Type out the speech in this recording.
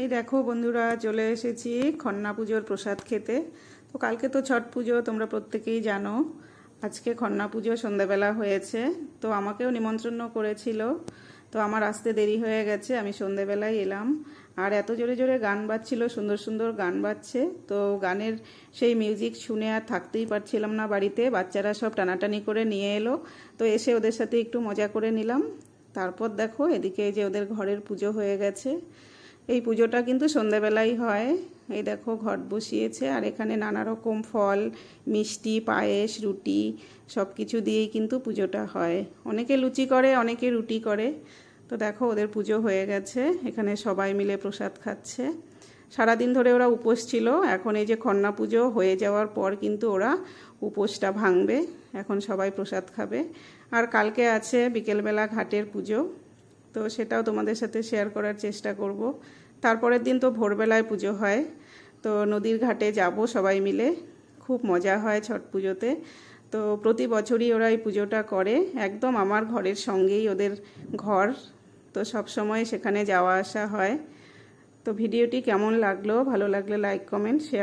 এই দেখো বন্ধুরা, চলে এসেছি খন্না পুজোর প্রসাদ খেতে। তো কালকে তো ছট পুজো, তোমরা প্রত্যেকেই জানো। আজকে খন্না পুজো সন্ধ্যাবেলা হয়েছে, তো আমাকেও নিমন্ত্রণ করেছিল। তো আমার আসতে দেরি হয়ে গেছে, আমি সন্ধেবেলায় এলাম। আর এত জোরে জোরে গান বাজছিল, সুন্দর সুন্দর গান বাজছে। তো গানের সেই মিউজিক শুনে আর থাকতেই পারছিলাম না বাড়িতে, বাচ্চারা সব টানাটানি করে নিয়ে এলো। তো এসে ওদের সাথে একটু মজা করে নিলাম। তারপর দেখো, এদিকে যে ওদের ঘরের পুজো হয়ে গেছে। এই পুজোটা কিন্তু সন্ধেবেলাই হয়। এই দেখো ঘট বসিয়েছে আর এখানে নানা রকম ফল, মিষ্টি, পায়েস, রুটি সব কিছু দিয়েই কিন্তু পুজোটা হয়। অনেকে লুচি করে, অনেকে রুটি করে। তো দেখো ওদের পুজো হয়ে গেছে। এখানে সবাই মিলে প্রসাদ খাচ্ছে। সারাদিন ধরে ওরা উপোস ছিল। এখন এই যে খন্না পুজো হয়ে যাওয়ার পর কিন্তু ওরা উপোসটা ভাঙবে। এখন সবাই প্রসাদ খাবে। আর কালকে আছে বিকেলবেলা ঘাটের পুজো। তো সেটাও তোমাদের সাথে শেয়ার করার চেষ্টা করব। তারপরের দিন তো ভোরবেলায় পুজো হয়, তো নদীর ঘাটে যাব সবাই মিলে। খুব মজা হয় ছট পুজোতে। তো প্রতি বছরই ওরা এই পুজোটা করে। একদম আমার ঘরের সঙ্গেই ওদের ঘর। তো সব সময় সেখানে যাওয়া আসা হয়। তো ভিডিওটি কেমন লাগল? ভালো লাগলে লাইক কমেন্ট শেয়ার